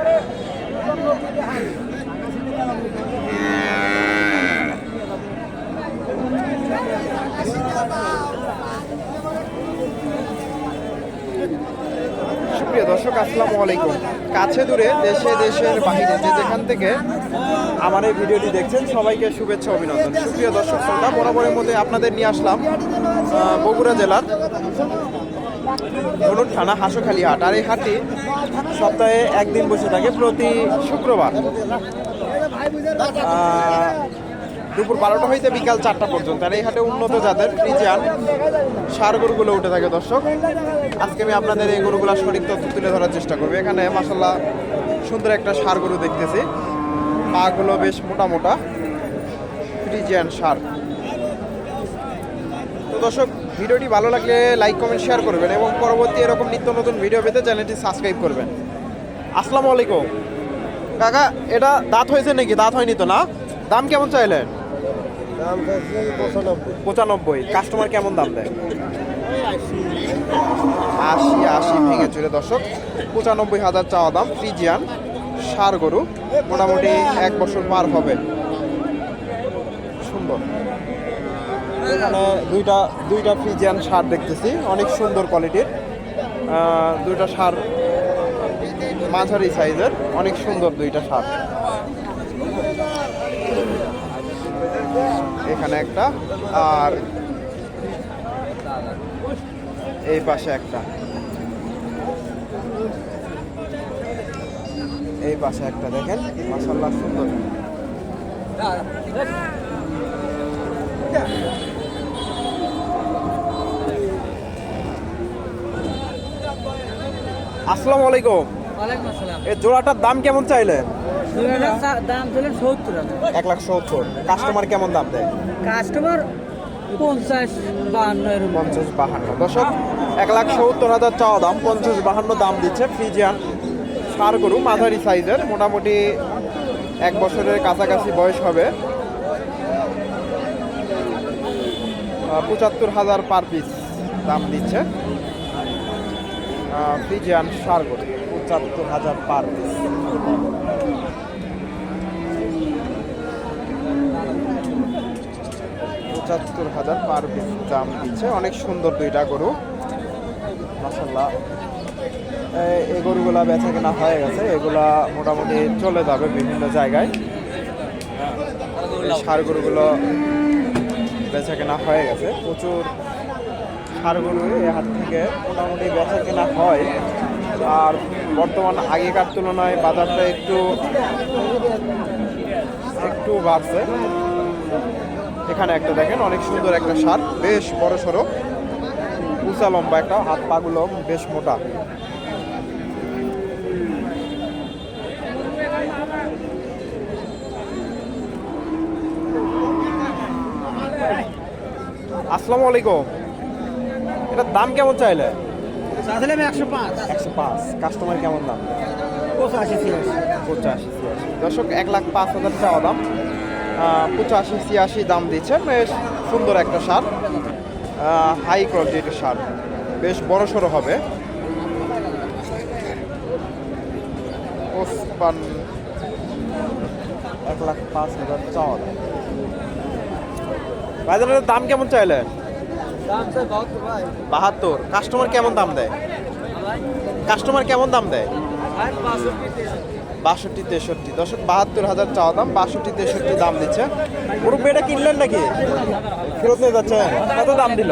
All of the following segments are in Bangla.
করে সুপ্রিয় দর্শক, আসসালামু আলাইকুম। কাছে দূরে দেশে দেশের বাহিরে যে যেখান থেকে আমার এই ভিডিওটি দেখছেন, সবাইকে শুভেচ্ছা অভিনন্দন। সুপ্রিয় দর্শক, শ্রোতা, বরাবরের মধ্যে আপনাদের নিয়ে আসলাম বগুড়া জেলার ধনুর থানা, হাঁসখালি হাট। আর এই হাটটি সপ্তাহে একদিন বসে থাকে প্রতি শুক্রবার। দুপুর বারোটা হইতে বিকাল চারটা পর্যন্ত। আর এই হাটে উন্নত জাতের ফ্রিজিয়ান সার গরুগুলো উঠে থাকে, দর্শক। আজকে আমি আপনাদের এই গরুগুলো সঠিক তথ্য তুলে ধরার চেষ্টা করব। এখানে মাসাল্লাহ সুন্দর একটা সার গরু দেখতেছি। পাগুলো বেশ মোটা মোটা ফ্রিজিয়ান সার। তো দর্শক, ভিডিওটি ভালো লাগলে লাইক, কমেন্ট, শেয়ার করবেন এবং পরবর্তী এরকম নিত্য নতুন ভিডিও পেতে চ্যানেলটি সাবস্ক্রাইব করবেন। আসসালামু আলাইকুম। কাকা, এটা দাঁত হয়েছে নাকি? দাঁত হয়নি তো, না? দাম কেমন চাইলেন? পঁচানব্বই। পঁচানব্বই। কাস্টমার কেমন দাম দেয়? আশি আশি ভেঙে চুরে দর্শক। পঁচানব্বই হাজার চাওয়া দাম ফ্রিজিয়ান সার গরু মোটামুটি এক বছর পার হবে। সুন্দর। এখানে দুইটা দুইটা ফ্রিজিয়ান সার দেখতেছি অনেক সুন্দর কোয়ালিটির। দুইটা সার মাঝারি সাইজের অনেক সুন্দর দুইটা সার। এখানে একটা আর এই পাশে একটা। এই পাশে একটা দেখেন মাসাল্লাহ সুন্দর। আসসালামু আলাইকুম। এই জোড়াটার দাম কেমন চাইলেন দাম দিলেন সত্তর এক লাখ সত্তর। কাস্টমার কেমন দাম দেয়? কাস্টমার পঞ্চাশ বাহান্ন পঞ্চাশ বাহান্ন। দশক এক লাখ সত্তর হাজার চাওয়া দাম পঞ্চাশ বাহান্ন দাম দিচ্ছে ফ্রিজিয়ান সার গরু মাঝারি সাইজের। মোটামুটি এক বছরের কাছাকাছি বয়স হবে। পঁচাত্তর হাজার পার পিস দাম দিচ্ছে। ফ্রিজিয়ান সার গরু পঁচাত্তর হাজার পার পঁচাত্তর হাজার পার দাম দিচ্ছে। অনেক সুন্দর দুইটা গরু। মাসাল্লাহ এই গরুগুলা বেচা কেনা হয়ে গেছে। এগুলা মোটামুটি চলে যাবে বিভিন্ন জায়গায়। সার গরুগুলো বেচা কেনা হয়ে গেছে। প্রচুর সার গরু এই হাট থেকে মোটামুটি বেচা কেনা হয়। আর বর্তমান আগেকার তুলনায় বাজারটা একটু একটু বাড়ছে। এখানে একটা দেখেন, অনেক সুন্দর একটা সার বেশ বড় সড়ো। উঁচা লম্বা একটা, হাত পাগুলো বেশ মোটা। আসসালামু আলাইকুম। এটার দাম কেমন চাইলে? চাইছিলাম একশো পাঁচ। একশো পাঁচ। কাস্টমার কেমন দাম? পঁচাশি ছিয়াশি। পঁচাশি ছিয়াশি। দর্শক এক লাখ পাঁচ হাজার চাওয়া দাম। পঁচাশি ছিয়াশি দাম দিচ্ছে বেশ সুন্দর একটা সার হাই কোয়ালিটির সার বেশ বড় সড়ো হবে। পঁচপান এক লাখ পাঁচ হাজার চাওয়া দাম। বাজারের দাম কেমন চাইলেন? বাহাত্তর কাস্টমার কেমন দাম দেয়? কাস্টমার কেমন দাম দেয়? বাষট্টি তেষট্টি। দশক বাহাত্তর হাজার চাওয়া দাম বাষট্টি তেষট্টি দাম দিচ্ছে। মুরব্বী এটা কিনলেন নাকি? ফেরত নিয়ে যাচ্ছে কত দাম দিল?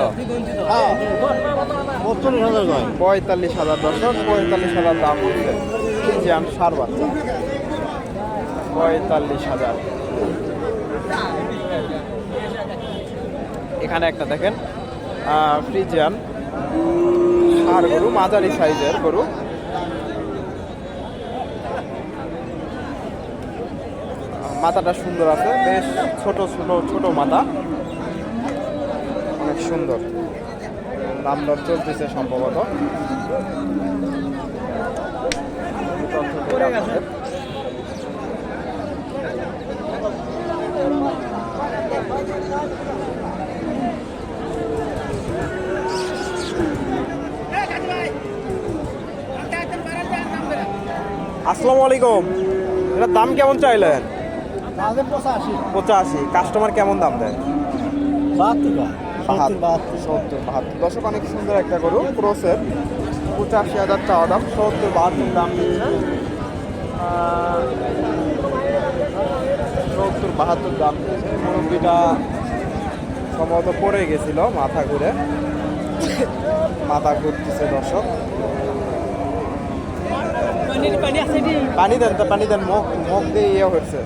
পঁয়তাল্লিশ হাজার নয় পঁয়তাল্লিশ হাজার দশক পঁয়তাল্লিশ হাজার দাম দিচ্ছে। ফ্রিজিয়ান সার বাচ্চা। পঁয়তাল্লিশ হাজার। এখানে একটা দেখেন। ফ্রিজিয়ান। আর গরু মাঝারি সাইজের গরু। মাথাটা সুন্দর আছে, বেশ ছোট ছোট ছোট মাথা। অনেক সুন্দর। দাম দর চলতেছে সম্ভবত। আসসালামু আলাইকুম। এটার দাম কেমন চাইলেন? পঁচাশি। কাস্টমার কেমন দাম দেয়? বাহাত্তর সত্তর বাহাত্তর। দশক অনেক সুন্দর একটা গরু। ক্রোসের। পঁচাশি হাজার চাওয়া দাম সত্তর বাহাত্তর দাম দিচ্ছে। সত্তর বাহাত্তর দাম দিচ্ছে। মুরব্বিটা সম্ভবত পড়ে গেছিল মাথা ঘুরে। মাথা ঘুরতেছে দর্শক। পানি দেন তো পানি দেন মুখ মুখ দিয়ে ইয়ে হচ্ছে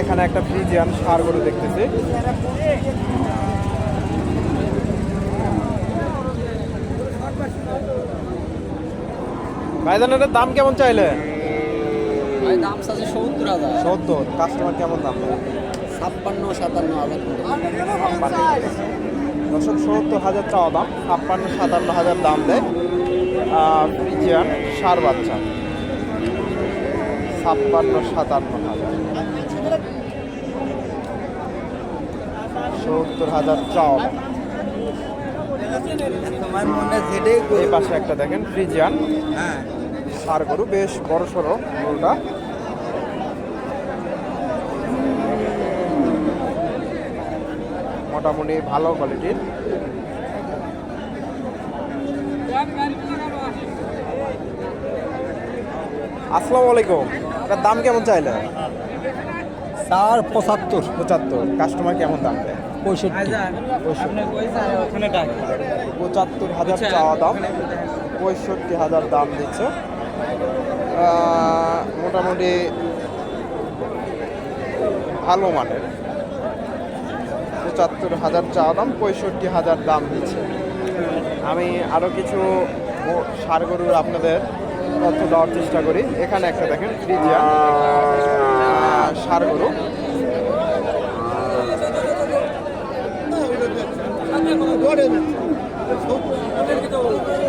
এখানে একটা ফ্রিজিয়ান সার গরু দেখতেছি। ভাইজান এটার দাম কেমন চাইলে? দাম আছে সত্তর হাজার। সত্তর কাস্টমার কেমন দাম? ছাপ্পান্ন সাতান্ন হাজার দশক সত্তর হাজার চাওয়া দাম ছাপ্পান্ন সাতান্ন হাজার দাম দেয় ফ্রিজিয়ান সার বাচ্চা। ছাপ্পান্ন সাতান্ন হাজার। সত্তর হাজার চাওয়া এই পাশে একটা দেখেন ফ্রিজিয়ান। হ্যাঁ। সার গরু বেশ বড় সড়ো গরুটা। মোটামুটি ভালো কোয়ালিটির আসসালামু আলাইকুম। এটার দাম কেমন চাইলে? চার পঁচাত্তর। পঁচাত্তর। কাস্টমার কেমন দাম দেয়? পঁয়ষট্টি। পঁচাত্তর হাজার চাওয়া দাম। পঁয়ষট্টি হাজার দাম দিচ্ছে। মোটামুটি ভালো মানের। পঁচাত্তর হাজার চাওয়া দাম, পঁয়ষট্টি হাজার দাম দিচ্ছে। আমি আরও কিছু ষাড় গরুর আপনাদের তথ্য দেওয়ার চেষ্টা করি। এখানে একটা দেখেন ষাড় গরু।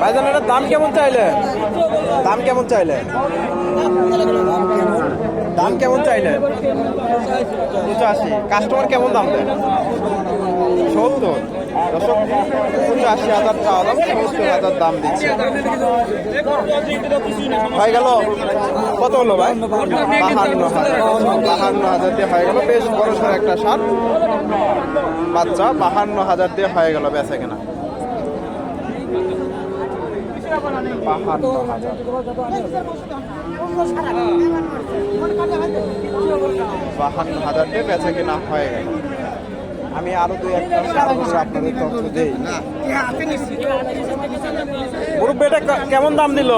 ভাইজান, এটার দাম কেমন চাইলে দাম কেমন চাইলে দাম কেমন চাইলে পঁচাশি কাস্টমার কেমন দাম দেয়? সত্তর। দশক পঁচাশি হাজার চাওয়া দাম, সত্তর হাজার দাম দিচ্ছে। হয়ে গেল? কত হলো ভাই? বাহান্ন হাজার। বাহান্ন হাজার দিয়ে হয়ে গেল। বেশ বড় সড় একটা সার। বাচ্চা, বাহান্ন হাজার দিয়ে হয়ে গেল বেচা কেনা। বাহান্ন হাজার বাহান্ন হাজার দিয়ে বেচা কেনা হয়ে গেল। আমি আরও দুই একটা আপনাদের তথ্য দিই। মুরব্বী, এটা কেমন দাম দিল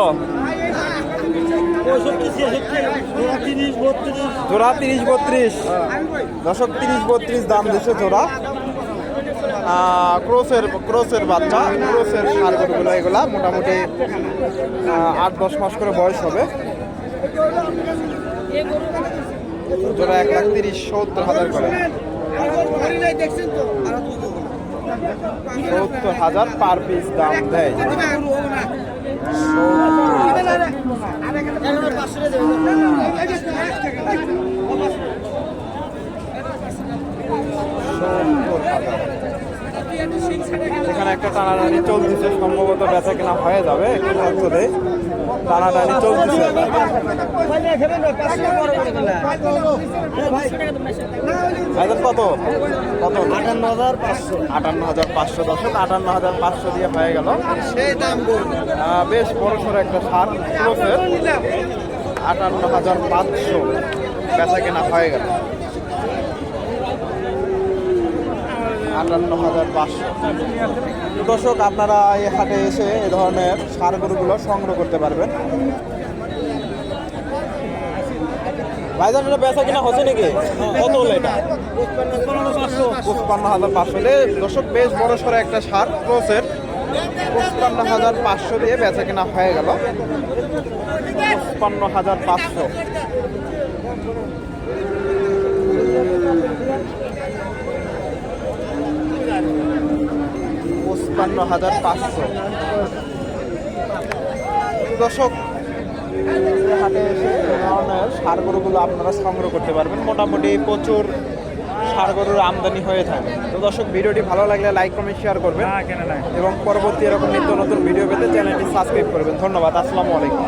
জোড়া তিরিশ বত্রিশ। দশক তিরিশ বত্রিশ দাম দিচ্ছে জোড়া। ক্রোসের ক্রোসের বাচ্চা, ক্রোসের সারগুলো, এগুলা মোটামুটি আট, দশ মাস করে বয়স হবে। জোড়া এক লাখ তিরিশ, সত্তর হাজার করে। সত্তর হাজার পার পিস দাম দেয়। সত্তর হাজার। এখানে একটা টানাটানি চলতেছে, সম্ভবত বেচা কেনা হয়ে যাবে একটু দেয় টানাটানি চলতেছে। ভাইজান কত? কত? আটান্ন হাজার পাঁচশো। আটান্ন হাজার পাঁচশো দশক আটান্ন হাজার পাঁচশো দিয়ে হয়ে গেল। বেশ বড় সড়ো একটা সার ক্রোসের আটান্ন হাজার পাঁচশো বেচা কেনা হয়ে গেল। আটান্ন হাজার পাঁচশো। দর্শক, আপনারা এই হাটে এসে এ ধরনের সার গরুগুলো সংগ্রহ করতে পারবেন। হচ্ছে নাকি? হাজার পাঁচশো বেশ বড় সড়ো একটা সার পঁচপান্ন হাজার পাঁচশো দিয়ে হয়ে গেল। পঁচপান্ন হাজার পাঁচশো। পঁচপান্ন হাজার পাঁচশো। দশক হাটে এসে ধরনের সার গরুগুলো আপনারা সংগ্রহ করতে পারবেন। মোটামুটি প্রচুর সারগরুর গরুর আমদানি হয়ে থাকে। তো দর্শক ভিডিওটি ভালো লাগলে লাইক কমেন্ট শেয়ার করবেন এবং পরবর্তী এরকম নিত্য নতুন ভিডিও পেতে চ্যানেলটি সাবস্ক্রাইব করবেন। ধন্যবাদ আসসালামু আলাইকুম।